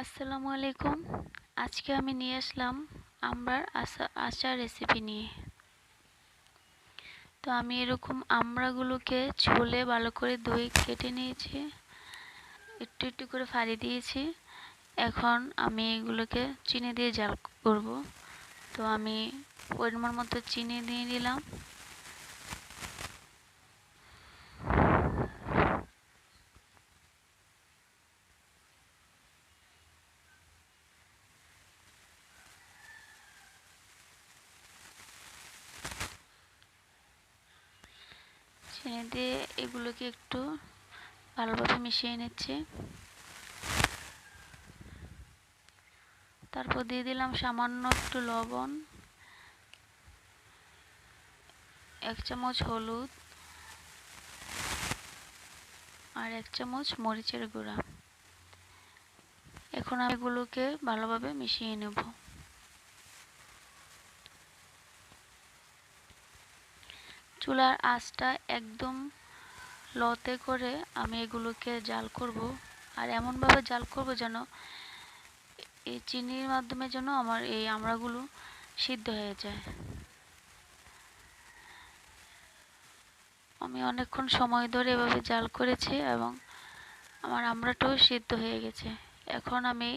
আসসালামু আলাইকুম। আজকে আমি নিয়ে আসলাম আমড়ার আচা- আচার রেসিপি নিয়ে। তো আমি এরকম আমড়াগুলোকে ছোলে ভালো করে দই কেটে নিয়েছি। একটু একটু করে ফাড়ি দিয়েছি। এখন আমি এগুলোকে চিনি দিয়ে জাল করব। তো আমি পরিমাণ মতো চিনি দিয়ে দিলাম। চিনি দিয়ে এগুলোকে একটু ভালোভাবে মিশিয়ে নিচ্ছি। তারপর দিয়ে দিলাম সামান্য একটু লবণ, এক চামচ হলুদ আর এক চামচ মরিচের গুঁড়া। এখন আমি এগুলোকে ভালোভাবে মিশিয়ে নেব। চুলার আঁচটা একদম লতে করে আমি এগুলোকে জাল করব। আর এমনভাবে জাল করব যেন এই চিনির মাধ্যমে যেন আমার এই আমড়াগুলো সিদ্ধ হয়ে যায়। আমি অনেকক্ষণ সময় ধরে এভাবে জাল করেছি এবং আমার আমড়াটাও সিদ্ধ হয়ে গেছে। এখন আমি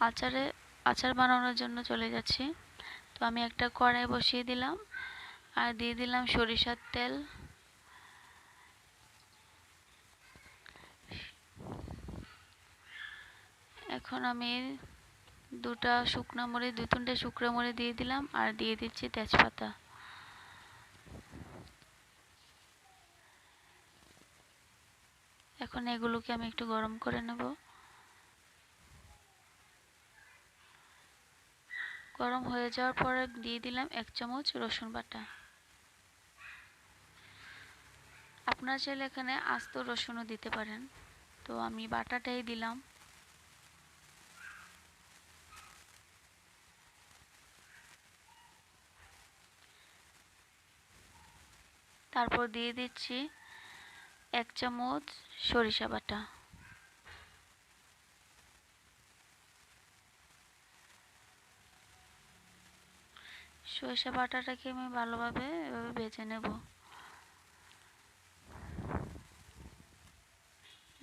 আচারে, আচার বানানোর জন্য চলে যাচ্ছি। তো আমি একটা কড়াই বসিয়ে দিলাম। আর দিয়ে দিলাম সরিষার তেল। এখন আমি দুটা শুকনো মরিচ দু তিনটে শুকনো মরিচ দিয়ে দিলাম আর দিয়ে দিচ্ছি তেজপাতা। এখন এগুলোকে আমি একটু গরম করে নেব। গরম হয়ে যাওয়ার পরে দিয়ে দিলাম এক চামচ রসুন বাটা। আপনারা চাইলে এখানে আস্ত রসুনও দিতে পারেন। তো আমি বাটাটাই দিলাম। তারপর দিয়ে দিচ্ছি এক চামচ সরিষা বাটা। সরিষা বাটাটাকে আমি ভালোভাবে এভাবে ভেজে নেব।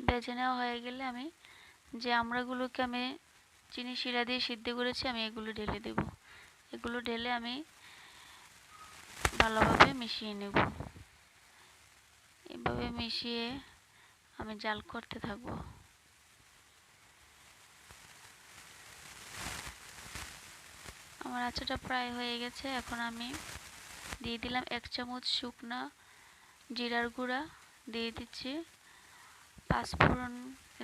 ভেজে নেওয়া হয়ে গেলে আমি যে আমড়াগুলোকে আমি চিনি শিরা দিয়ে সিদ্ধ করেছি, আমি এগুলো ঢেলে দেব। এগুলো ঢেলে আমি ভালোভাবে মিশিয়ে নেব। এভাবে মিশিয়ে আমি জাল করতে থাকব। আমার আচারটা প্রায় হয়ে গেছে, এখন আমি দিয়ে দিলাম এক চামচ শুকনা জিরার গুঁড়া, দিয়ে দিচ্ছি। পাঁচফোড়ন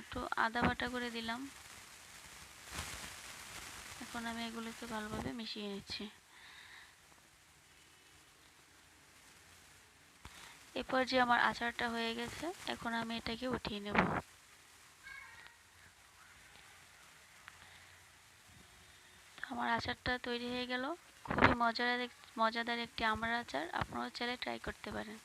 একটু আদা বাটা করে দিলাম। এখন আমি এগুলোকে ভালোভাবে মিশিয়ে নিচ্ছি। এরপর যে আমার আচারটা হয়ে গেছে, এখন আমি এটাকে উঠিয়ে নেব। আমার আচারটা তৈরি হয়ে গেল। খুবই মজার মজাদার একটি আমড়ার আচার। আপনারাও চাইলে ট্রাই করতে পারেন।